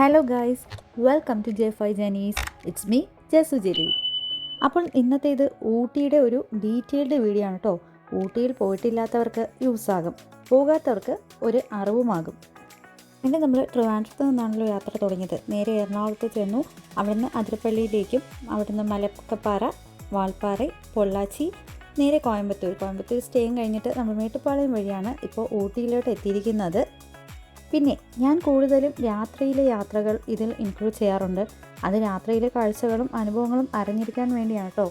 Hello guys welcome to ജെ ഫൈ ജനീസ് ഇറ്റ്സ് മീ ജസു അപ്പോൾ ഇന്നത്തേത് ഊട്ടിയുടെ ഒരു ഡീറ്റെയിൽഡ് വീഡിയോ ആണ് കേട്ടോ ഊട്ടിയിൽ പോയിട്ടില്ലാത്തവർക്ക് യൂസ് ആകും പോകാത്തവർക്ക് ഒരു അറിവുമാകും. പിന്നെ നമ്മൾ ട്രിവാൻഡ്രത്ത് നിന്നാണല്ലോ യാത്ര തുടങ്ങിയത്. നേരെ എറണാകുളത്ത് ചെന്നു. അവിടുന്ന് അതിരപ്പള്ളിയിലേക്കും അവിടുന്ന് മലക്കപ്പാറ വാൽപ്പാറ പൊള്ളാച്ചി നേരെ കോയമ്പത്തൂർ. കോയമ്പത്തൂർ സ്റ്റേയും കഴിഞ്ഞിട്ട് നമ്മൾ മേട്ടുപ്പാളയം വഴിയാണ് ഇപ്പോൾ ഊട്ടിയിലോട്ട് എത്തിയിരിക്കുന്നത്. പിന്നെ ഞാൻ കൂടുതലും രാത്രിയിലെ യാത്രകൾ ഇതിൽ ഇൻക്ലൂഡ് ചെയ്യാറുണ്ട്. അത് രാത്രിയിലെ കാഴ്ചകളും അനുഭവങ്ങളും അറിഞ്ഞിരിക്കാൻ വേണ്ടിയാണ് കേട്ടോ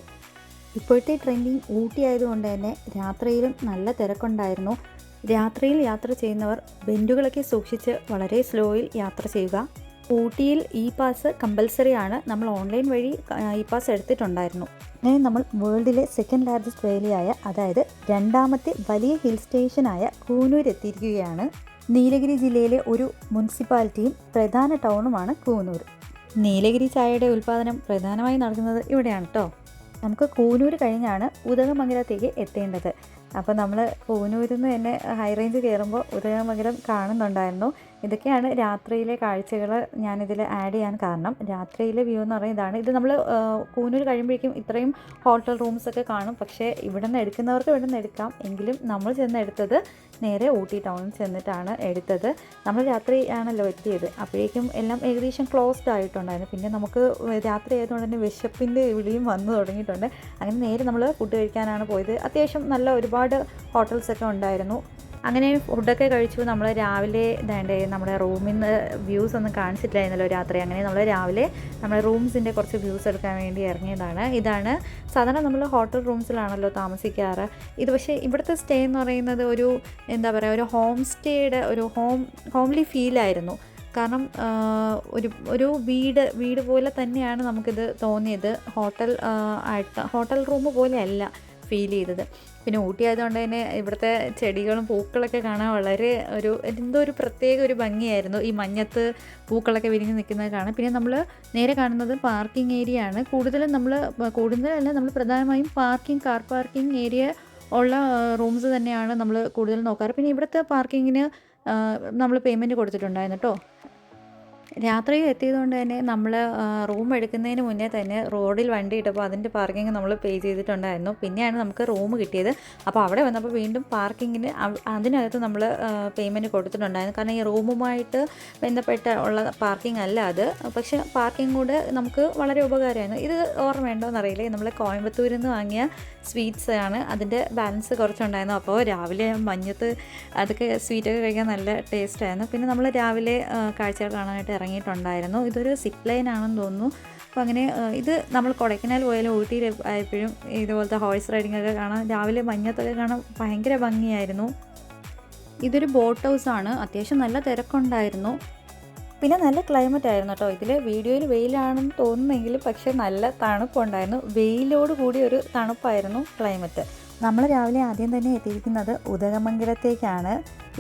ഇപ്പോഴത്തെ ട്രെൻഡിങ് ഊട്ടി ആയതുകൊണ്ട് തന്നെ രാത്രിയിലും നല്ല തിരക്കുണ്ടായിരുന്നു. രാത്രിയിൽ യാത്ര ചെയ്യുന്നവർ ബെൻഡുകളൊക്കെ സൂക്ഷിച്ച് വളരെ സ്ലോയിൽ യാത്ര ചെയ്യുക. ഊട്ടിയിൽ ഇ പാസ് കമ്പൽസറി ആണ്. നമ്മൾ ഓൺലൈൻ വഴി ഇ പാസ് എടുത്തിട്ടുണ്ടായിരുന്നു. അങ്ങനെ നമ്മൾ വേൾഡിലെ സെക്കൻഡ് ലാർജസ്റ്റ് വേലിയായ അതായത് രണ്ടാമത്തെ വലിയ ഹിൽ സ്റ്റേഷനായ കൂനൂർ എത്തിയിരിക്കുകയാണ്. നീലഗിരി ജില്ലയിലെ ഒരു മുനിസിപ്പാലിറ്റിയും പ്രധാന ടൗണുമാണ് കൂനൂർ. നീലഗിരി ചായയുടെ ഉൽപ്പാദനം പ്രധാനമായി നടക്കുന്നത് ഇവിടെയാണ് കേട്ടോ നമുക്ക് കൂനൂർ കഴിഞ്ഞാണ് ഉദകമംഗലത്തേക്ക് എത്തേണ്ടത്. അപ്പോൾ നമ്മൾ കൂനൂരിൽ നിന്ന് തന്നെ ഹൈ റേഞ്ച് കയറുമ്പോൾ ഉദകമംഗലം കാണുന്നുണ്ടായിരുന്നു. ഇതൊക്കെയാണ് രാത്രിയിലെ കാഴ്ചകൾ ഞാനിതിൽ ആഡ് ചെയ്യാൻ കാരണം. രാത്രിയിലെ വ്യൂ എന്ന് പറയുന്നത് ഇതാണ്. ഇത് നമ്മൾ കൂനൂർ കഴിയുമ്പോഴേക്കും ഇത്രയും ഹോട്ടൽ റൂംസ് ഒക്കെ കാണും. പക്ഷേ ഇവിടെ നിന്ന് എടുക്കുന്നവർക്ക് ഇവിടെ നിന്ന് എടുക്കാം. എങ്കിലും നമ്മൾ ചെന്ന് എടുത്തത് നേരെ ഊട്ടി ടൗണിൽ ചെന്നിട്ടാണ് എടുത്തത്. നമ്മൾ രാത്രി ആണല്ലോ എത്തിയത്. അപ്പോഴേക്കും എല്ലാം ഏകദേശം ക്ലോസ്ഡ് ആയിട്ടുണ്ടായിരുന്നു. പിന്നെ നമുക്ക് രാത്രി ആയതുകൊണ്ട് തന്നെ വിശപ്പിന്റെ വിളിയും വന്നു തുടങ്ങിയിട്ടുണ്ട്. അങ്ങനെ നേരെ നമ്മൾ ഫുഡ് കഴിക്കാനാണ് പോയത്. അത്യാവശ്യം നല്ല ഒരുപാട് ഹോട്ടൽസൊക്കെ ഉണ്ടായിരുന്നു. അങ്ങനെ ഫുഡൊക്കെ കഴിച്ചു. നമ്മൾ രാവിലെ ഇതാണ്ട് നമ്മുടെ റൂമിൽ നിന്ന് വ്യൂസ് ഒന്നും കാണിച്ചിട്ടില്ലായിരുന്നല്ലോ രാത്രി. അങ്ങനെ നമ്മൾ രാവിലെ നമ്മുടെ റൂംസിന്റെ കുറച്ച് വ്യൂസ് എടുക്കാൻ വേണ്ടി ഇറങ്ങിയതാണ്. ഇതാണ് സാധാരണ നമ്മൾ ഹോട്ടൽ റൂംസിലാണല്ലോ താമസിക്കാറ്. ഇത് പക്ഷേ ഇവിടുത്തെ സ്റ്റേ എന്ന് പറയുന്നത് ഒരു എന്താ പറയുക ഒരു ഹോം സ്റ്റേയുടെ ഒരു ഹോം ഹോംലി ഫീലായിരുന്നു കാരണം ഒരു ഒരു വീട് വീട് പോലെ തന്നെയാണ് നമുക്കിത് തോന്നിയത്. ഹോട്ടൽ ആയിട്ട് ഹോട്ടൽ റൂം പോലെയല്ല. ഫീൽ ചെയ്തത്. പിന്നെ ഊട്ടി ആയതുകൊണ്ട് തന്നെ ഇവിടുത്തെ ചെടികളും പൂക്കളൊക്കെ കാണാൻ വളരെ ഒരു എന്തോ ഒരു പ്രത്യേക ഒരു ഭംഗിയായിരുന്നു. ഈ മഞ്ഞത്ത് പൂക്കളൊക്കെ വിരിഞ്ഞ് നിൽക്കുന്നത് കാണാം പിന്നെ നമ്മൾ നേരെ കാണുന്നത് പാർക്കിംഗ് ഏരിയ ആണ്. കൂടുതലും നമ്മൾ കൂടുതലല്ല നമ്മൾ പ്രധാനമായും പാർക്കിംഗ് കാർ പാർക്കിംഗ് ഏരിയ ഉള്ള റൂംസ് തന്നെയാണ് നമ്മൾ കൂടുതൽ നോക്കാറ്. പിന്നെ ഇവിടുത്തെ പാർക്കിങ്ങിന് നമ്മൾ പേയ്മെന്റ് കൊടുത്തിട്ടുണ്ടായിരുന്നു കേട്ടോ രാത്രിയിൽ എത്തിയതുകൊണ്ട് തന്നെ നമ്മൾ റൂം എടുക്കുന്നതിന് മുന്നേ തന്നെ റോഡിൽ വണ്ടി ഇട്ടപ്പോൾ അതിന്റെ പാർക്കിംഗ് നമ്മൾ പേ ചെയ്തിട്ടുണ്ടായിരുന്നു. പിന്നെയാണ് നമുക്ക് റൂം കിട്ടിയത്. അപ്പോൾ അവിടെ വന്നപ്പോൾ വീണ്ടും പാർക്കിങ്ങിന് അതിനകത്ത് നമ്മൾ പേയ്മെന്റ് കൊടുത്തിട്ടുണ്ടായിരുന്നു. കാരണം ഈ റൂമുമായിട്ട് ബന്ധപ്പെട്ട ഉള്ള പാർക്കിംഗ് അല്ല അത്. പക്ഷെ പാർക്കിംഗ് കൂടെ നമുക്ക് വളരെ ഉപകാരമായിരുന്നു. ഇത് ഓർമ്മയുണ്ടോയെന്ന് അറിയില്ലേ നമ്മൾ കോയമ്പത്തൂരിൽ നിന്ന് വാങ്ങിയ സ്വീറ്റ്സ് ആണ്. അതിന്റെ ബാലൻസ് കുറച്ചുണ്ടായിരുന്നു. അപ്പോൾ രാവിലെ മഞ്ഞത്ത് അതൊക്കെ സ്വീറ്റൊക്കെ കഴിക്കാൻ നല്ല ടേസ്റ്റായിരുന്നു പിന്നെ നമ്മൾ രാവിലെ കാഴ്ചകൾ കാണാനായിട്ട് ഇറങ്ങിയിട്ടുണ്ടായിരുന്നു. ഇതൊരു സിപ്പ് ലൈൻ ആണെന്ന് തോന്നുന്നു. അപ്പോൾ അങ്ങനെ ഇത് നമ്മൾ കൊടൈക്കനാൽ പോയാലും ഊട്ടിയിൽ ആയപ്പോഴും ഇതുപോലത്തെ ഹോഴ്സ് റൈഡിങ്ങൊക്കെ കാണാം. കാണാൻ രാവിലെ മഞ്ഞത്തൊക്കെ കാണാൻ ഭയങ്കര ഭംഗിയായിരുന്നു. ഇതൊരു ബോട്ട് ഹൗസ് ആണ്. അത്യാവശ്യം നല്ല തിരക്കുണ്ടായിരുന്നു. പിന്നെ നല്ല ക്ലൈമറ്റ് ആയിരുന്നു കേട്ടോ ഇതിൽ വീഡിയോയിൽ വെയിലാണെന്ന് തോന്നുന്നെങ്കിലും പക്ഷേ നല്ല തണുപ്പുണ്ടായിരുന്നു. വെയിലോട് കൂടി ഒരു തണുപ്പായിരുന്നു ക്ലൈമറ്റ് നമ്മൾ രാവിലെ ആദ്യം തന്നെ എത്തിയിരിക്കുന്നത് ഉദകമംഗലത്തേക്കാണ്.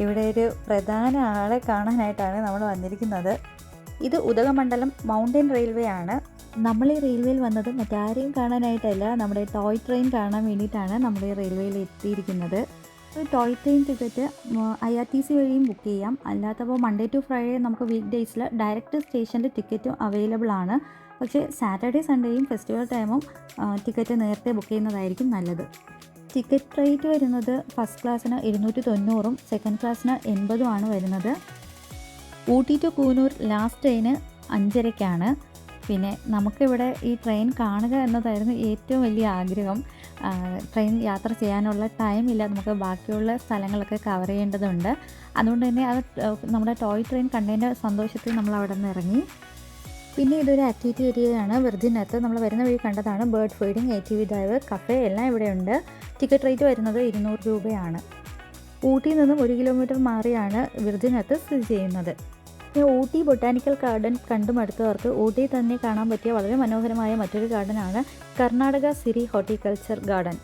ഇവിടെ ഒരു പ്രധാന ആളെ കാണാനായിട്ടാണ് നമ്മൾ വന്നിരിക്കുന്നത്. ഇത് ഉദകമണ്ഡലം മൗണ്ടൻ റെയിൽവേ ആണ്. നമ്മൾ ഈ റെയിൽവേയിൽ വന്നത് മറ്റാരെയും കാണാനായിട്ടല്ല നമ്മുടെ ടോയ് ട്രെയിൻ കാണാൻ വേണ്ടിയിട്ടാണ് നമ്മൾ ഈ റെയിൽവേയിൽ എത്തിയിരിക്കുന്നത്. ഒരു toy train ticket I R T C വഴിയും ബുക്ക് ചെയ്യാം. അല്ലാത്തപ്പോൾ മൺഡേ ടു ഫ്രൈഡേ നമുക്ക് വീക്ക് ഡേയ്സിൽ ഡയറക്റ്റ് സ്റ്റേഷനിൽ ടിക്കറ്റും അവൈലബിൾ ആണ്. പക്ഷേ സാറ്റർഡേ സൺഡേയും ഫെസ്റ്റിവൽ ടൈമും ടിക്കറ്റ് നേരത്തെ ബുക്ക് ചെയ്യുന്നതായിരിക്കും നല്ലത്. ടിക്കറ്റ് റേറ്റ് വരുന്നത് ഫസ്റ്റ് ക്ലാസ്സിന് ഇരുന്നൂറ്റി തൊണ്ണൂറും സെക്കൻഡ് ക്ലാസ്സിന് എൺപതുമാണ് വരുന്നത്. ഊട്ടി ടു കൂനൂർ ലാസ്റ്റ് ട്രെയിന് അഞ്ചരയ്ക്കാണ് പിന്നെ നമുക്കിവിടെ ഈ ട്രെയിൻ കാണുക എന്നതായിരുന്നു ഏറ്റവും വലിയ ആഗ്രഹം. ട്രെയിൻ യാത്ര ചെയ്യാനുള്ള ടൈം ഇല്ല. നമുക്ക് ബാക്കിയുള്ള സ്ഥലങ്ങളൊക്കെ കവർ ചെയ്യേണ്ടതുണ്ട്. അതുകൊണ്ട് തന്നെ അത് നമ്മുടെ ടോയ് ട്രെയിൻ കണ്ടതിന്റെ സന്തോഷത്തിൽ നമ്മൾ അവിടെ നിന്ന് ഇറങ്ങി. പിന്നെ ഇതൊരു ആക്ടിവിറ്റി ഏരിയയാണ് വെർജിനകത്ത് നമ്മൾ വരുന്ന വഴി കണ്ടതാണ്. Bird feeding A T V drive cafe എല്ലാം ഇവിടെയുണ്ട് ടിക്കറ്റ് റേറ്റ് വരുന്നത് ഇരുന്നൂറ് രൂപയാണ്. ഊട്ടിയിൽ നിന്നും ഒരു കിലോമീറ്റർ മാറിയാണ് വിർജിനകത്ത് സ്ഥിതി ചെയ്യുന്നത്. പിന്നെ ഊട്ടി ബൊട്ടാനിക്കൽ ഗാർഡൻ കണ്ടു മടുത്തവർക്ക് ഊട്ടി തന്നെ കാണാൻ പറ്റിയ വളരെ മനോഹരമായ മറ്റൊരു ഗാർഡനാണ് കർണാടക സിരി ഹോർട്ടിക്കൾച്ചർ ഗാർഡൻ.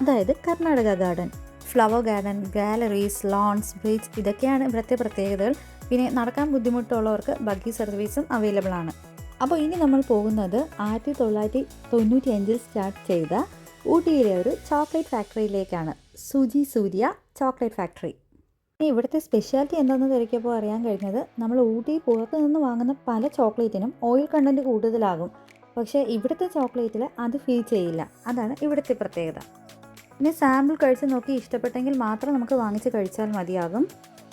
അതായത് Karnataka garden. Flower garden galleries lawns bridge ഇതൊക്കെയാണ് ഇവിടുത്തെ പ്രത്യേകതകൾ. പിന്നെ നടക്കാൻ ബുദ്ധിമുട്ടുള്ളവർക്ക് ബഗ്ഗി സർവീസും അവൈലബിൾ ആണ്. അപ്പോൾ ഇനി നമ്മൾ പോകുന്നത് ആയിരത്തി തൊള്ളായിരത്തി തൊണ്ണൂറ്റി അഞ്ചിൽ സ്റ്റാർട്ട് ചെയ്ത ഊട്ടിയിലെ ഒരു chocolate ഫാക്ടറിയിലേക്കാണ്. Suji Surya chocolate factory. ഇനി ഇവിടുത്തെ സ്പെഷ്യാലിറ്റി എന്താണെന്ന് തിരക്കിയപ്പോൾ അറിയാൻ കഴിഞ്ഞത് നമ്മൾ ഊട്ടി പുറത്ത് നിന്ന് വാങ്ങുന്ന പല ചോക്ലേറ്റിനും ഓയിൽ കണ്ടന്റ് കൂടുതലാകും. പക്ഷേ ഇവിടുത്തെ ചോക്ലേറ്റിൽ അത് ഫീൽ ചെയ്യില്ല. അതാണ് ഇവിടുത്തെ പ്രത്യേകത. ഇനി സാമ്പിൾ കഴിച്ച് നോക്കി ഇഷ്ടപ്പെട്ടെങ്കിൽ മാത്രം നമുക്ക് വാങ്ങിച്ച് കഴിച്ചാൽ മതിയാകും.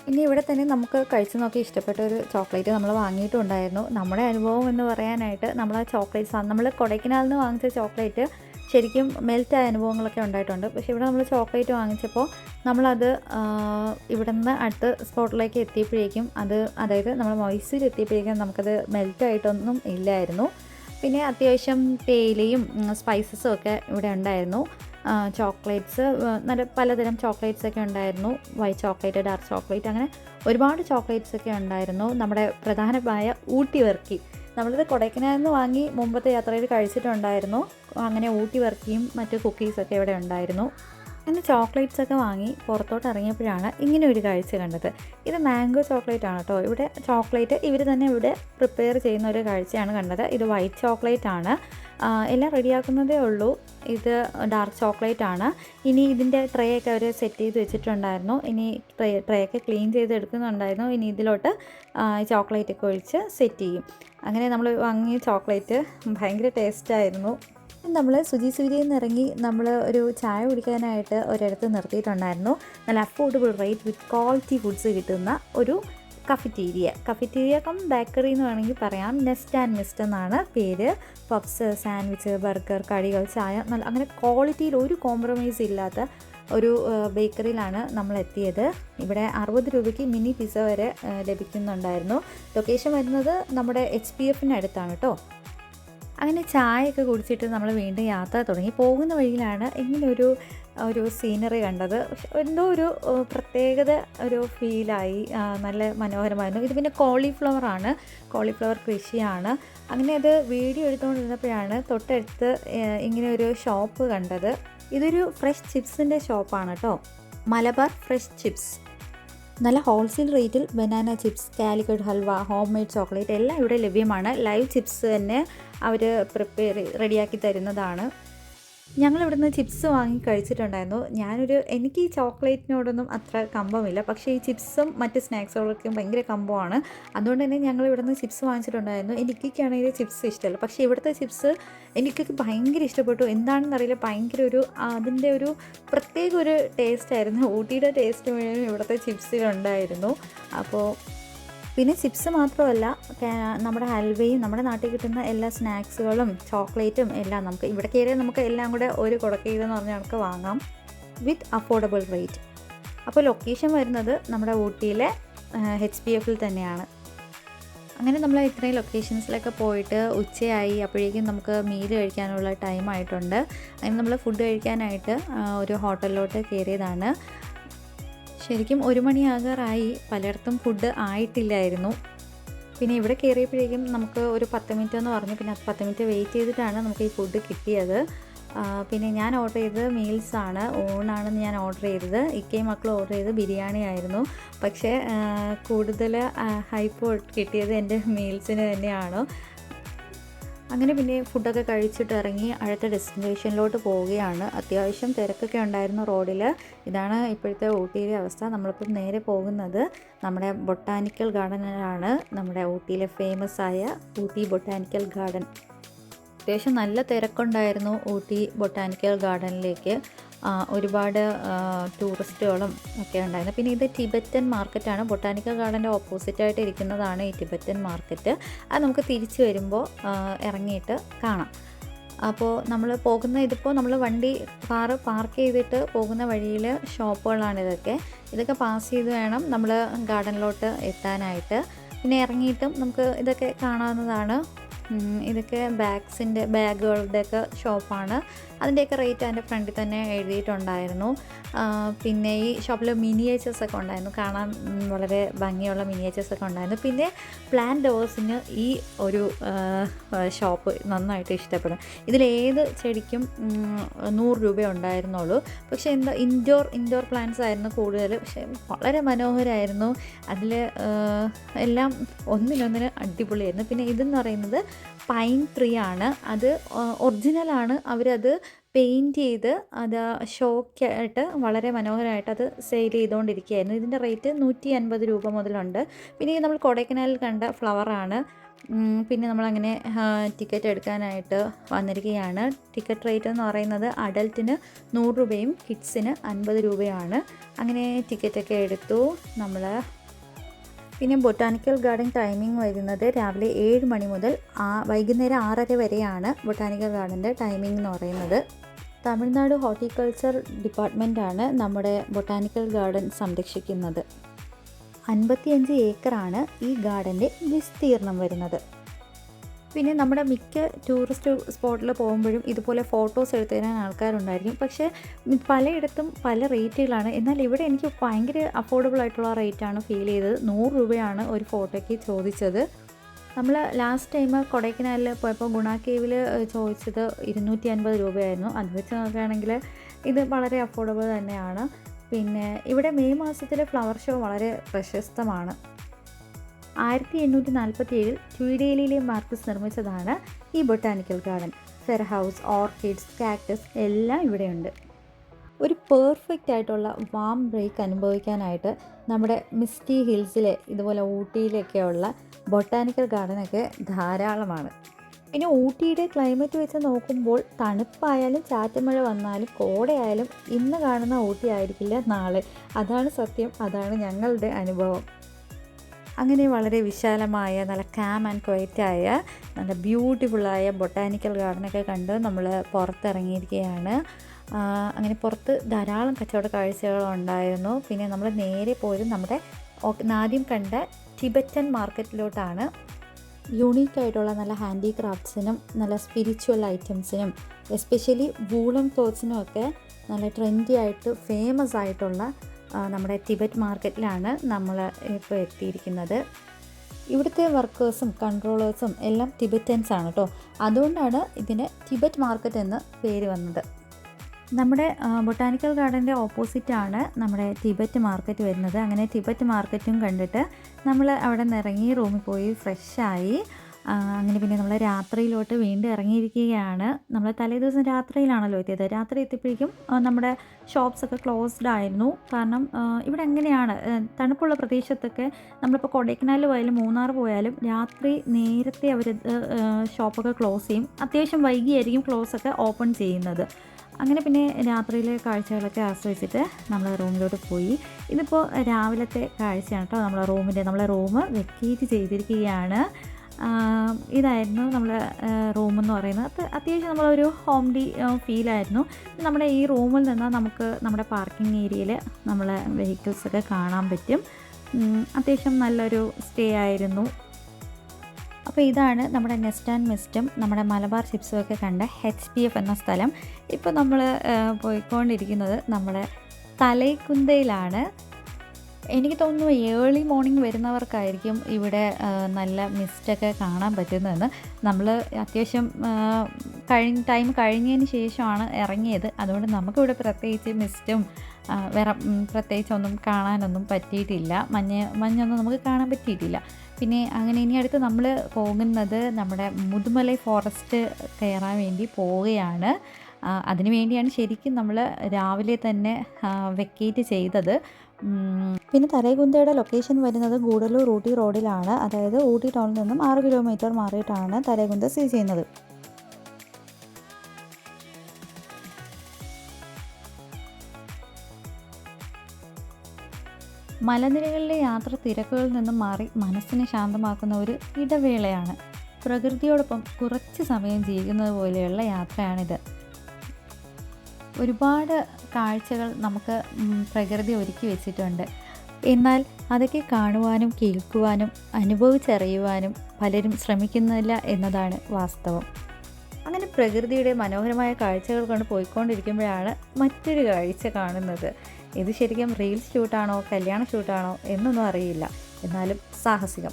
ഇനി ഇവിടെ തന്നെ നമുക്ക് കഴിച്ച് നോക്കി ഇഷ്ടപ്പെട്ട ഒരു ചോക്ലേറ്റ് നമ്മൾ വാങ്ങിയിട്ടുണ്ടായിരുന്നു. നമ്മുടെ അനുഭവം എന്ന് പറയാനായിട്ട് നമ്മൾ ആ ചോക്ലേറ്റ്സ് നമ്മൾ കൊടൈക്കനാലിൽ നിന്ന് വാങ്ങിച്ച ചോക്ലേറ്റ് ശരിക്കും മെൽറ്റ് ആയ അനുഭവങ്ങളൊക്കെ ഉണ്ടായിട്ടുണ്ട്. പക്ഷേ ഇവിടെ നമ്മൾ ചോക്ലേറ്റ് വാങ്ങിച്ചപ്പോൾ നമ്മളത് ഇവിടെ നിന്ന് അടുത്ത സ്പോട്ടിലേക്ക് എത്തിയപ്പോഴേക്കും അത് അതായത് നമ്മൾ മൈസൂർ എത്തിയപ്പോഴേക്കും നമുക്കത് മെൽറ്റ് മെൽറ്റായിട്ടൊന്നും ഇല്ലായിരുന്നു. പിന്നെ അത്യാവശ്യം തേയിലയും സ്പൈസസും ഒക്കെ ഇവിടെ ഉണ്ടായിരുന്നു. ചോക്ലേറ്റ്സ് നല്ല പലതരം ചോക്ലേറ്റ്സ് ഒക്കെ ഉണ്ടായിരുന്നു. വൈറ്റ് ചോക്ലേറ്റ് ഡാർക്ക് ചോക്ലേറ്റ് അങ്ങനെ ഒരുപാട് ചോക്ലേറ്റ്സ് ഒക്കെ ഉണ്ടായിരുന്നു. നമ്മുടെ പ്രധാനമായ ഊട്ടി വർക്കി. നമ്മളിത് കൊടൈക്കനാലിൽ നിന്ന് വാങ്ങി മുമ്പത്തെ യാത്രയിൽ കഴിച്ചിട്ടുണ്ടായിരുന്നു. അങ്ങനെ ഊട്ടി വർക്കിയും മറ്റു കുക്കീസൊക്കെ ഇവിടെ ഉണ്ടായിരുന്നു. അങ്ങനെ ചോക്ലേറ്റ്സ് ഒക്കെ വാങ്ങി പുറത്തോട്ട് ഇറങ്ങിയപ്പോഴാണ് ഇങ്ങനെ ഒരു കാഴ്ച കണ്ടത്. ഇത് മാംഗോ ചോക്ലേറ്റ് ആണ് കേട്ടോ ഇവിടെ ചോക്ലേറ്റ് ഇവർ തന്നെ ഇവിടെ പ്രിപ്പയർ ചെയ്യുന്ന ഒരു കാഴ്ചയാണ് കണ്ടത്. ഇത് വൈറ്റ് ചോക്ലേറ്റ് ആണ്. എല്ലാം റെഡിയാക്കുന്നതേ ഉള്ളൂ. ഇത് ഡാർക്ക് ചോക്ലേറ്റ് ആണ്. ഇനി ഇതിന്റെ ട്രേ ഒക്കെ അവർ സെറ്റ് ചെയ്ത് വെച്ചിട്ടുണ്ടായിരുന്നു. ഇനി ട്രേ ട്രേ ഒക്കെ ക്ലീൻ ചെയ്ത് എടുക്കുന്നുണ്ടായിരുന്നു. ഇനി ഇതിലോട്ട് ചോക്ലേറ്റ് ഒക്കെ ഒഴിച്ച് സെറ്റ് ചെയ്യും. അങ്ങനെ നമ്മൾ വാങ്ങിയ ചോക്ലേറ്റ് ഭയങ്കര ടേസ്റ്റായിരുന്നു നമ്മൾ സുജി സൂര്യയിൽ നിന്ന് ഇറങ്ങി നമ്മൾ ഒരു ചായ കുടിക്കാനായിട്ട് ഒരിടത്ത് നിർത്തിയിട്ടുണ്ടായിരുന്നു. നല്ല affordable rate with quality foods കിട്ടുന്ന ഒരു കഫറ്റീരിയ കഫറ്റീരിയ കം ബേക്കറി എന്ന് വേണമെങ്കിൽ പറയാം. നെസ്റ്റ് ആൻഡ് മിസ്റ്റ് എന്നാണ് പേര്. പപ്സ് സാൻഡ്വിച്ച് ബർഗർ കടികൾ ചായ നല്ല അങ്ങനെ ക്വാളിറ്റിയിൽ ഒരു കോംപ്രമൈസ് ഇല്ലാത്ത ഒരു ബേക്കറിയിലാണ് നമ്മൾ എത്തിയത്. ഇവിടെ അറുപത് രൂപയ്ക്ക് മിനി പിസ്സ വരെ ലഭിക്കുന്നുണ്ടായിരുന്നു. ലൊക്കേഷൻ വരുന്നത് നമ്മുടെ എച്ച് പി എഫിന്റെ അടുത്താണ് കേട്ടോ അങ്ങനെ ചായയൊക്കെ കുടിച്ചിട്ട് നമ്മൾ വീണ്ടും യാത്ര തുടങ്ങി. പോകുന്ന വഴിയിലാണ് ഇങ്ങനെ ഒരു ഒരു സീനറി കണ്ടത് എന്തോ ഒരു പ്രത്യേകത ഒരു ഫീലായി നല്ല മനോഹരമായിരുന്നു. ഇത് പിന്നെ കോളിഫ്ലവറാണ് കോളിഫ്ലവർ കൃഷിയാണ്. അങ്ങനെ അത് വീഡിയോ എടുത്തുകൊണ്ടിരുന്നപ്പോഴാണ് തൊട്ടടുത്ത് ഇങ്ങനെ ഒരു ഷോപ്പ് കണ്ടത്. ഇതൊരു ഫ്രഷ് ചിപ്സിന്റെ ഷോപ്പാണ് കേട്ടോ മലബാർ ഫ്രഷ് ചിപ്സ് നല്ല ഹോൾസെയിൽ റേറ്റിൽ banana chips Calicut halwa home made chocolate എല്ലാം ഇവിടെ ലഭ്യമാണ്. ലൈവ് ചിപ്സ് തന്നെ അവർ പ്രിപ്പയർ റെഡിയാക്കി തരുന്നതാണ്. ഞങ്ങൾ ഇവിടുന്ന് ചിപ്സ് വാങ്ങി കഴിച്ചിട്ടുണ്ടായിരുന്നു. ഞാനൊരു എനിക്ക് ഈ ചോക്ലേറ്റിനോടൊന്നും അത്ര കമ്പമില്ല. പക്ഷേ ഈ ചിപ്സും മറ്റ് സ്നാക്സുകളൊക്കെ ഭയങ്കര കമ്പമാണ്. അതുകൊണ്ട് തന്നെ ഞങ്ങൾ ഇവിടുന്ന് ചിപ്സ് വാങ്ങിച്ചിട്ടുണ്ടായിരുന്നു. എനിക്കൊക്കെയാണെങ്കിൽ ചിപ്സ് ഇഷ്ടമല്ല. പക്ഷേ ഇവിടുത്തെ ചിപ്സ് എനിക്കൊക്കെ ഭയങ്കര ഇഷ്ടപ്പെട്ടു. എന്താണെന്ന് അറിയില്ല ഭയങ്കര ഒരു അതിന്റെ ഒരു പ്രത്യേക ഒരു ടേസ്റ്റായിരുന്നു ഊട്ടിയുടെ ടേസ്റ്റ് മുഴുവൻ ഇവിടുത്തെ ചിപ്സിലുണ്ടായിരുന്നു അപ്പോൾ പിന്നെ ചിപ്സ് മാത്രമല്ല നമ്മുടെ ഹൽവയും നമ്മുടെ നാട്ടിൽ കിട്ടുന്ന എല്ലാ സ്നാക്സുകളും ചോക്ലേറ്റും എല്ലാം നമുക്ക് ഇവിടെ കയറിയാൽ നമുക്ക് എല്ലാം കൂടെ ഒരു കുടക്കീതെന്ന് പറഞ്ഞാൽ നമുക്ക് വാങ്ങാം. With affordable rate. അപ്പോൾ ലൊക്കേഷൻ വരുന്നത് നമ്മുടെ ഊട്ടിയിലെ എച്ച് പി എഫിൽ തന്നെയാണ്. അങ്ങനെ നമ്മൾ ഇത്രയും ലൊക്കേഷൻസിലൊക്കെ പോയിട്ട് ഉച്ചയായി അപ്പോഴേക്കും നമുക്ക് മീൽ കഴിക്കാനുള്ള ടൈം ആയിട്ടുണ്ട്. അങ്ങനെ നമ്മൾ ഫുഡ് കഴിക്കാനായിട്ട് ഒരു ഹോട്ടലിലോട്ട് കയറിയതാണ്. ശരിക്കും ഒരു മണിയാകാറായി പലയിടത്തും ഫുഡ് ആയിട്ടില്ലായിരുന്നു. പിന്നെ ഇവിടെ കയറിയപ്പോഴേക്കും നമുക്ക് ഒരു പത്ത് മിനിറ്റ് എന്ന് പറഞ്ഞു. പിന്നെ പത്ത് മിനിറ്റ് വെയിറ്റ് ചെയ്തിട്ടാണ് നമുക്ക് ഈ ഫുഡ് കിട്ടിയത്. പിന്നെ ഞാൻ ഓർഡർ ചെയ്തത് മീൽസാണ് ഊണാണെന്ന് ഞാൻ ഓർഡർ ചെയ്തത്. ഇക്കയും മക്കളും ഓർഡർ ചെയ്തത് ബിരിയാണി ആയിരുന്നു. പക്ഷേ കൂടുതൽ ഹൈപ്പ് കിട്ടിയത് എന്റെ മീൽസിന് തന്നെയാണ്. അങ്ങനെ പിന്നെ ഫുഡൊക്കെ കഴിച്ചിട്ട് ഇറങ്ങി അടുത്ത ഡെസ്റ്റിനേഷനിലോട്ട് പോവുകയാണ്. അത്യാവശ്യം തിരക്കൊക്കെ ഉണ്ടായിരുന്നു റോഡിൽ ഇതാണ് ഇപ്പോഴത്തെ ഊട്ടിയിലെ അവസ്ഥ. നമ്മളിപ്പം നേരെ പോകുന്നത് നമ്മുടെ ബൊട്ടാനിക്കൽ ഗാർഡനിലാണ്. നമ്മുടെ ഊട്ടിയിലെ ഫേമസ് ആയ ഊട്ടി ബൊട്ടാനിക്കൽ ഗാർഡൻ. അത്യാവശ്യം നല്ല തിരക്കുണ്ടായിരുന്നു ഊട്ടി ബൊട്ടാനിക്കൽ ഗാർഡനിലേക്ക്. ഒരുപാട് ടൂറിസ്റ്റുകളും ഒക്കെ ഉണ്ടായിരുന്നു. പിന്നെ ഇത് ടിബറ്റൻ മാർക്കറ്റാണ്. ബൊട്ടാനിക്കൽ ഗാർഡന്റെ ഓപ്പോസിറ്റായിട്ട് ഇരിക്കുന്നതാണ് ഈ ടിബറ്റൻ മാർക്കറ്റ്. അത് നമുക്ക് തിരിച്ചു വരുമ്പോൾ ഇറങ്ങിയിട്ട് കാണാം. അപ്പോൾ നമ്മൾ പോകുന്ന ഇതിപ്പോൾ നമ്മൾ വണ്ടി കാറ് പാർക്ക് ചെയ്തിട്ട് പോകുന്ന വഴിയിൽ ഷോപ്പുകളാണ് ഇതൊക്കെ. ഇതൊക്കെ പാസ് ചെയ്ത് വേണം നമ്മൾ ഗാർഡനിലോട്ട് എത്താനായിട്ട്. പിന്നെ ഇറങ്ങിയിട്ടും നമുക്ക് ഇതൊക്കെ കാണാവുന്നതാണ്. ഇതൊക്കെ ബാഗ്സിന്റെ ബാഗുകളുടെയൊക്കെ ഷോപ്പാണ്. അതിന്റെയൊക്കെ റേറ്റ് അതിന്റെ ഫ്രണ്ടിൽ തന്നെ എഴുതിയിട്ടുണ്ടായിരുന്നു. പിന്നെ ഈ ഷോപ്പിൽ മിനിയേച്ചേഴ്സ് ഒക്കെ ഉണ്ടായിരുന്നു. കാണാൻ വളരെ ഭംഗിയുള്ള മിനിയേച്ചേഴ്സ് ഒക്കെ ഉണ്ടായിരുന്നു. പിന്നെ പ്ലാൻ ഡോവേഴ്സിന് ഈ ഒരു ഷോപ്പ് നന്നായിട്ട് ഇഷ്ടപ്പെടും. ഇതിലേത് ചെടിക്കും നൂറ് രൂപ ഉണ്ടായിരുന്നുള്ളൂ. പക്ഷേ എന്താ ഇൻഡോർ ഇൻഡോർ പ്ലാന്റ്സ് ആയിരുന്നു കൂടുതൽ. പക്ഷേ വളരെ മനോഹരമായിരുന്നു അതിൽ എല്ലാം ഒന്നിനൊന്നിന് അടിപൊളിയായിരുന്നു. പിന്നെ ഇതെന്ന് പറയുന്നത് പൈൻ ട്രീ ആണ്. അത് ഒറിജിനലാണ് അവരത് പെയിന്റ് ചെയ്ത് അത് ഷോക്കായിട്ട് വളരെ മനോഹരമായിട്ട് അത് സെയിൽ ചെയ്തുകൊണ്ടിരിക്കുകയായിരുന്നു. ഇതിന്റെ റേറ്റ് നൂറ്റി അൻപത് രൂപ മുതലുണ്ട്. പിന്നെ നമ്മൾ കൊടൈക്കനാലിൽ കണ്ട ഫ്ലവറാണ് പിന്നെ നമ്മളങ്ങനെ ടിക്കറ്റ് എടുക്കാനായിട്ട് വന്നിരിക്കുകയാണ്. ടിക്കറ്റ് റേറ്റ് എന്ന് പറയുന്നത് അഡൽറ്റിന് നൂറ് രൂപയും കിഡ്സിന് അൻപത് രൂപയാണ്. അങ്ങനെ ടിക്കറ്റൊക്കെ എടുത്തു. നമ്മൾ പിന്നെ ബൊട്ടാണിക്കൽ ഗാർഡൻ ടൈമിംഗ് വരുന്നത് രാവിലെ ഏഴ് മണി മുതൽ വൈകുന്നേരം ആറര വരെയാണ് ബൊട്ടാണിക്കൽ ഗാർഡന്റെ ടൈമിംഗ് എന്ന് പറയുന്നത്. തമിഴ്നാട് ഹോർട്ടിക്കൾച്ചർ ഡിപ്പാർട്ട്മെന്റാണ് നമ്മുടെ ബൊട്ടാണിക്കൽ ഗാർഡൻ സംരക്ഷിക്കുന്നത്. അൻപത്തിയഞ്ച് ഏക്കറാണ് ഈ ഗാർഡന്റെ വിസ്തീർണം വരുന്നത്. പിന്നെ നമ്മുടെ മിക്ക ടൂറിസ്റ്റ് സ്പോട്ടിൽ പോകുമ്പോഴും ഇതുപോലെ ഫോട്ടോസ് എടുത്തു തരാൻ ആൾക്കാരുണ്ടായിരിക്കും. പക്ഷേ പലയിടത്തും പല റേറ്റുകളാണ് എന്നാൽ ഇവിടെ എനിക്ക് ഭയങ്കര അഫോർഡബിൾ ആയിട്ടുള്ള റേറ്റാണ് ഫീൽ ചെയ്തത്. നൂറ് രൂപയാണ് ഒരു ഫോട്ടോയ്ക്ക് ചോദിച്ചത്. നമ്മൾ ലാസ്റ്റ് ടൈം കൊടൈക്കനാലിൽ പോയപ്പോൾ ഗുണ കേവിൽ ചോദിച്ചത് ഇരുന്നൂറ്റി അൻപത് രൂപയായിരുന്നു. അത് വെച്ച് നോക്കുകയാണെങ്കിൽ ഇത് വളരെ അഫോർഡബിൾ തന്നെയാണ്. പിന്നെ ഇവിടെ മെയ് മാസത്തിലെ ഫ്ലവർ ഷോ വളരെ പ്രശസ്തമാണ്. ആയിരത്തി എണ്ണൂറ്റി നാൽപ്പത്തി ഏഴിൽ ട്വീഡേലിയിലെ മാർക്കസ് നിർമ്മിച്ചതാണ് ഈ botanical garden. Fern house orchids cactus എല്ലാം ഇവിടെയുണ്ട്. ഒരു പെർഫെക്റ്റ് ആയിട്ടുള്ള വാം ബ്രേക്ക് അനുഭവിക്കാനായിട്ട് നമ്മുടെ മിസ്റ്റി ഹിൽസിലെ ഇതുപോലെ ഊട്ടിയിലൊക്കെയുള്ള ബൊട്ടാനിക്കൽ ഗാർഡനൊക്കെ ധാരാളമാണ്. പിന്നെ ഊട്ടിയുടെ ക്ലൈമറ്റ് വെച്ച് നോക്കുമ്പോൾ തണുപ്പായാലും ചാറ്റമഴ വന്നാലും കോടയായാലും ഇന്ന് കാണുന്ന ഊട്ടി ആയിരിക്കില്ല നാളെ. അതാണ് സത്യം അതാണ് ഞങ്ങളുടെ അനുഭവം. അങ്ങനെ വളരെ വിശാലമായ നല്ല കാം ആൻഡ് ക്വയറ്റായ നല്ല ബ്യൂട്ടിഫുള്ളായ ബൊട്ടാനിക്കൽ ഗാർഡനൊക്കെ കണ്ട് നമ്മൾ പുറത്തിറങ്ങിയിരിക്കുകയാണ്. അങ്ങനെ പുറത്ത് ധാരാളം കച്ചവട കാഴ്ചകളുണ്ടായിരുന്നു പിന്നെ നമ്മൾ നേരെ പോയത് നമ്മുടെ ആദ്യം കണ്ട ടിബറ്റൻ മാർക്കറ്റിലോട്ടാണ്. യുണീക്ക് ആയിട്ടുള്ള നല്ല ഹാൻഡിക്രാഫ്റ്റ്സിനും നല്ല സ്പിരിച്വൽ ഐറ്റംസിനും എസ്പെഷ്യലി വൂളൻ ക്ലോത്ത്സിനും ഒക്കെ നല്ല ട്രെൻഡി ആയിട്ട് ഫേമസ് ആയിട്ടുള്ള നമ്മുടെ ടിബറ്റ് മാർക്കറ്റിലാണ് നമ്മൾ ഇപ്പോൾ എത്തിയിരിക്കുന്നത്. ഇവിടുത്തെ വർക്കേഴ്സും കൺട്രോളേഴ്സും എല്ലാം ടിബറ്റൻസ് ആണ് കേട്ടോ. അതുകൊണ്ടാണ് ഇതിന് ടിബറ്റ് മാർക്കറ്റ് എന്ന് പേര് വന്നത്. നമ്മുടെ ബൊട്ടാനിക്കൽ ഗാർഡന്റെ ഓപ്പോസിറ്റാണ് നമ്മുടെ ടിബറ്റ് മാർക്കറ്റ് വരുന്നത്. അങ്ങനെ ടിബറ്റ് മാർക്കറ്റും കണ്ടിട്ട് നമ്മൾ അവിടെ നിന്ന് ഇറങ്ങി റൂമിൽ പോയി ഫ്രഷായി. അങ്ങനെ പിന്നെ നമ്മൾ രാത്രിയിലോട്ട് വീണ്ടും ഇറങ്ങിയിരിക്കുകയാണ്. നമ്മൾ തലേ ദിവസം രാത്രിയിലാണല്ലോ എത്തിയത്. രാത്രി എത്തിയപ്പോഴേക്കും നമ്മുടെ ഷോപ്സൊക്കെ ക്ലോസ്ഡ് ആയിരുന്നു. കാരണം ഇവിടെ എങ്ങനെയാണ് തണുപ്പുള്ള പ്രദേശത്തൊക്കെ നമ്മളിപ്പോൾ കൊടൈക്കനാൽ പോയാലും മൂന്നാർ പോയാലും രാത്രി നേരത്തെ അവർ ഷോപ്പൊക്കെ ക്ലോസ് ചെയ്യും. അത്യാവശ്യം വൈകിയായിരിക്കും ക്ലോസ് ഒക്കെ ഓപ്പൺ ചെയ്യുന്നത്. അങ്ങനെ പിന്നെ രാത്രിയിലെ കാഴ്ചകളൊക്കെ ആസ്വദിച്ചിട്ട് നമ്മൾ റൂമിലോട്ട് പോയി. ഇതിപ്പോൾ രാവിലത്തെ കാഴ്ചയാണ് കേട്ടോ നമ്മളെ റൂമിന്റെ നമ്മളെ റൂം വെക്കേറ്റ് ചെയ്തിരിക്കുകയാണ്. ഇതായിരുന്നു നമ്മുടെ റൂം എന്ന് പറയുന്നത്. അത്യാവശ്യം നമ്മളൊരു ഹോം ഡി ഫീലായിരുന്നു നമ്മുടെ ഈ റൂമിൽ നിന്ന് നമുക്ക് നമ്മുടെ പാർക്കിംഗ് ഏരിയയിൽ നമ്മളെ വെഹിക്കിൾസൊക്കെ കാണാൻ പറ്റും. അത്യാവശ്യം നല്ലൊരു സ്റ്റേ ആയിരുന്നു. അപ്പോൾ ഇതാണ് നമ്മുടെ നെസ്റ്റ് ആൻഡ് മിസ്റ്റും നമ്മുടെ മലബാർ ചിപ്സും ഒക്കെ കണ്ട എച്ച് പി എഫ് എന്ന സ്ഥലം. ഇപ്പോൾ നമ്മൾ പോയിക്കൊണ്ടിരിക്കുന്നത് നമ്മുടെ തലൈക്കുന്തയിലാണ്. എനിക്ക് തോന്നുന്നു ഏർലി മോർണിംഗ് വരുന്നവർക്കായിരിക്കും ഇവിടെ നല്ല മിസ്റ്റൊക്കെ കാണാൻ പറ്റുന്നതെന്ന്. നമ്മൾ അത്യാവശ്യം കഴിഞ്ഞ ടൈം കഴിഞ്ഞതിന് ശേഷമാണ് ഇറങ്ങിയത്. അതുകൊണ്ട് നമുക്കിവിടെ പ്രത്യേകിച്ച് മിസ്റ്റും വേറെ പ്രത്യേകിച്ചൊന്നും കാണാനൊന്നും പറ്റിയിട്ടില്ല. മഞ്ഞ മഞ്ഞൊന്നും നമുക്ക് കാണാൻ പറ്റിയിട്ടില്ല. പിന്നെ അങ്ങനെ ഇനി അടുത്ത് നമ്മൾ പോകുന്നത് നമ്മുടെ മുതുമലൈ ഫോറസ്റ്റ് കയറാൻ വേണ്ടി പോവുകയാണ്. അതിനു വേണ്ടിയാണ് ശരിക്കും നമ്മൾ രാവിലെ തന്നെ വെക്കേറ്റ് ചെയ്തത്. പിന്നെ തരൈകുന്തയുടെ ലൊക്കേഷൻ വരുന്നത് ഗൂഡല്ലൂർ ഊട്ടി റോഡിലാണ്. അതായത് ഊട്ടി ടൗണിൽ നിന്നും ആറ് കിലോമീറ്റർ മാറിയിട്ടാണ് തരൈകുന്ത സ്ഥിതി ചെയ്യുന്നത്. മലനിരകളിലെ യാത്ര തിരക്കുകളിൽ നിന്നും മാറി മനസ്സിനെ ശാന്തമാക്കുന്ന ഒരു ഇടവേളയാണ്. പ്രകൃതിയോടൊപ്പം കുറച്ച് സമയം ജീവിക്കുന്നത് പോലെയുള്ള യാത്രയാണിത്. ഒരുപാട് കാഴ്ചകൾ നമുക്ക് പ്രകൃതി ഒരുക്കി വെച്ചിട്ടുണ്ട്. എന്നാൽ അതൊക്കെ കാണുവാനും കേൾക്കുവാനും അനുഭവിച്ചറിയുവാനും പലരും ശ്രമിക്കുന്നില്ല എന്നതാണ് വാസ്തവം. അങ്ങനെ പ്രകൃതിയുടെ മനോഹരമായ കാഴ്ചകൾ കൊണ്ട് പോയിക്കൊണ്ടിരിക്കുമ്പോഴാണ് മറ്റൊരു കാഴ്ച കാണുന്നത്. ഇത് ശരിക്കും റീൽസ് ഷൂട്ടാണോ കല്യാണ ഷൂട്ടാണോ എന്നൊന്നും അറിയില്ല. എന്നാലും സാഹസികം.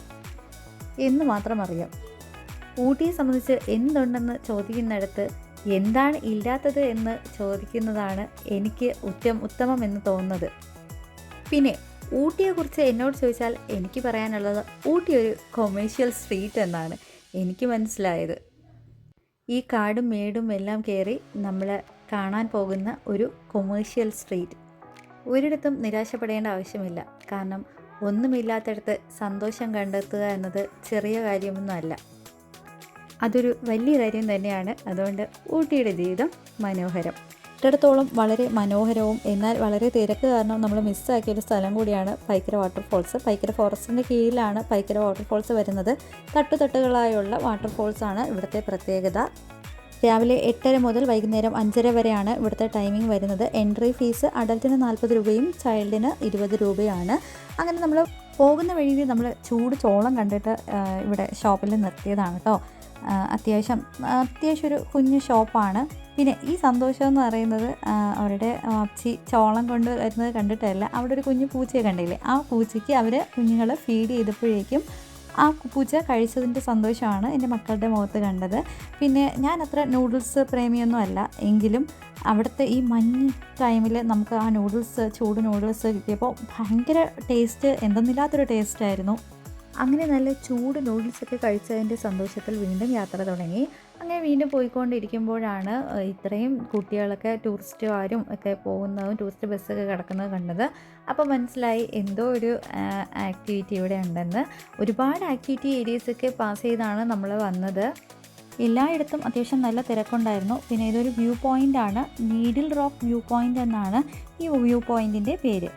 എന്ന് മാത്രം അറിയാം. ഊട്ടിയെ സംബന്ധിച്ച് എന്തുണ്ടെന്ന് ചോദിക്കുന്നിടത്ത് എന്താണ് ഇല്ലാത്തത് എന്ന് ചോദിക്കുന്നതാണ് എനിക്ക് ഉത്തം ഉത്തമം എന്ന് തോന്നുന്നത്. പിന്നെ ഊട്ടിയെക്കുറിച്ച് എന്നോട് ചോദിച്ചാൽ എനിക്ക് പറയാനുള്ളത് ഊട്ടി ഒരു കൊമേഴ്ഷ്യൽ സ്ട്രീറ്റ് എന്നാണ് എനിക്ക് മനസ്സിലായത്. ഈ കാടും മേടും എല്ലാം കയറി നമ്മൾ കാണാൻ പോകുന്ന ഒരു കൊമേഴ്ഷ്യൽ സ്ട്രീറ്റ് ഒരിടത്തും നിരാശപ്പെടേണ്ട ആവശ്യമില്ല. കാരണം ഒന്നുമില്ലാത്തടത്ത് സന്തോഷം കണ്ടെത്തുക എന്നത് ചെറിയ കാര്യമൊന്നുമല്ല. അതൊരു വലിയ കാര്യം തന്നെയാണ്. അതുകൊണ്ട് ഊട്ടിയുടെ ജീവിതം മനോഹരം. ഇട്ടടത്തോളം വളരെ മനോഹരവും എന്നാൽ വളരെ തിരക്ക് കാരണം നമ്മൾ മിസ്സാക്കിയ ഒരു സ്ഥലം കൂടിയാണ് പൈക്കര വാട്ടർഫോൾസ് പൈക്കര ഫോറസ്റ്റിന്റെ കീഴിലാണ് പൈക്കര വാട്ടർഫോൾസ് വരുന്നത്. തട്ടുതട്ടുകളായുള്ള വാട്ടർഫോൾസ് ആണ് ഇവിടുത്തെ പ്രത്യേകത. രാവിലെ എട്ടര മുതൽ വൈകുന്നേരം അഞ്ചര വരെയാണ് ഇവിടുത്തെ ടൈമിംഗ് വരുന്നത്. എൻട്രി ഫീസ് അഡൽറ്റിന് നാൽപ്പത് രൂപയും ചൈൽഡിന് ഇരുപത് രൂപയാണ്. അങ്ങനെ നമ്മൾ പോകുന്ന വഴിയിൽ നമ്മൾ ചൂട് ചോളം കണ്ടിട്ട് ഇവിടെ ഷോപ്പിൽ നിർത്തിയതാണ് കേട്ടോ അത്യാവശ്യം അത്യാവശ്യം ഒരു കുഞ്ഞു ഷോപ്പാണ്. പിന്നെ ഈ സന്തോഷം എന്ന് പറയുന്നത് അവരുടെ അച്ചി ചോളം കൊണ്ട് വരുന്നത് കണ്ടിട്ടല്ല അവിടെ ഒരു കുഞ്ഞു പൂച്ചയെ കണ്ടില്ലേ? ആ പൂച്ചയ്ക്ക് അവർ കുഞ്ഞുങ്ങളെ ഫീഡ് ചെയ്തപ്പോഴേക്കും ആ പൂച്ച കഴിച്ചതിന്റെ സന്തോഷമാണ് എന്റെ മക്കളുടെ മുഖത്ത് കണ്ടത്. പിന്നെ ഞാൻ അത്ര നൂഡിൽസ് പ്രേമിയൊന്നും അല്ല. എങ്കിലും അവിടുത്തെ ഈ മഞ്ഞ് ടൈമിൽ നമുക്ക് ആ നൂഡിൽസ് ചൂട് നൂഡിൽസ് കിട്ടിയപ്പോൾ ഭയങ്കര ടേസ്റ്റ് എന്തെന്നില്ലാത്തൊരു ടേസ്റ്റായിരുന്നു അങ്ങനെ നല്ല ചൂട് നൂഡിൽസൊക്കെ കഴിച്ചതിന്റെ സന്തോഷത്തിൽ വീണ്ടും യാത്ര തുടങ്ങി. അങ്ങനെ വീണ്ടും പോയിക്കൊണ്ടിരിക്കുമ്പോഴാണ് ഇത്രയും കുട്ടികളൊക്കെ ടൂറിസ്റ്റുകാരും ഒക്കെ പോകുന്നതും ടൂറിസ്റ്റ് ബസ്സൊക്കെ കിടക്കുന്നത് കണ്ടത്. അപ്പോൾ മനസ്സിലായി എന്തോ ഒരു ആക്ടിവിറ്റി ഇവിടെ ഉണ്ടെന്ന്. ഒരുപാട് ആക്ടിവിറ്റി ഏരിയസൊക്കെ പാസ് ചെയ്താണ് നമ്മൾ വന്നത്. എല്ലായിടത്തും അത്യാവശ്യം നല്ല തിരക്കുണ്ടായിരുന്നു. പിന്നെ ഇതൊരു വ്യൂ പോയിന്റ് ആണ്. നീഡിൽ റോക്ക് വ്യൂ പോയിന്റ് എന്നാണ് ഈ വ്യൂ പോയിന്റിന്റെ പേര്.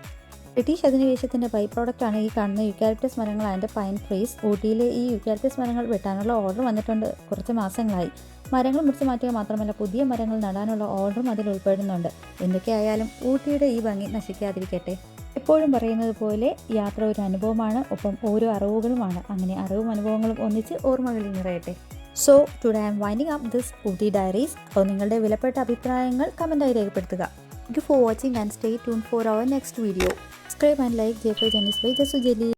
ബ്രിട്ടീഷ് അധിനിവേശത്തിന്റെ ബൈ ആണ് ഈ കാണുന്ന യുക്കാലിപ്റ്റസ് മരങ്ങൾ ആൻഡ് പൈൻ ട്രീസ് ഊട്ടിയിലെ ഈ യുക്കാലിപ്റ്റസ് മരങ്ങൾ വെട്ടാനുള്ള ഓർഡർ വന്നിട്ടുണ്ട്. കുറച്ച് മാസങ്ങളായി. മരങ്ങൾ മുറിച്ച് മാറ്റുക മാത്രമല്ല പുതിയ മരങ്ങൾ നടാനുള്ള ഓർഡറും അതിൽ ഉൾപ്പെടുന്നുണ്ട്. എന്തൊക്കെയായാലും ഊട്ടിയുടെ ഈ ഭംഗി നശിക്കാതിരിക്കട്ടെ. എപ്പോഴും പറയുന്നത് പോലെ യാത്ര ഒരു അനുഭവമാണ് ഒപ്പം ഓരോ അറിവുകളുമാണ്. അങ്ങനെ അറിവും അനുഭവങ്ങളും ഒന്നിച്ച് ഓർമ്മകളിൽ നിറയട്ടെ. So today I'm winding up this Ooty diaries അപ്പോൾ നിങ്ങളുടെ വിലപ്പെട്ട അഭിപ്രായങ്ങൾ കമന്റായി രേഖപ്പെടുത്തുക. Thank you for watching and stay tuned for our next subscribe and like जेको जेनिस भाई जसू जेली।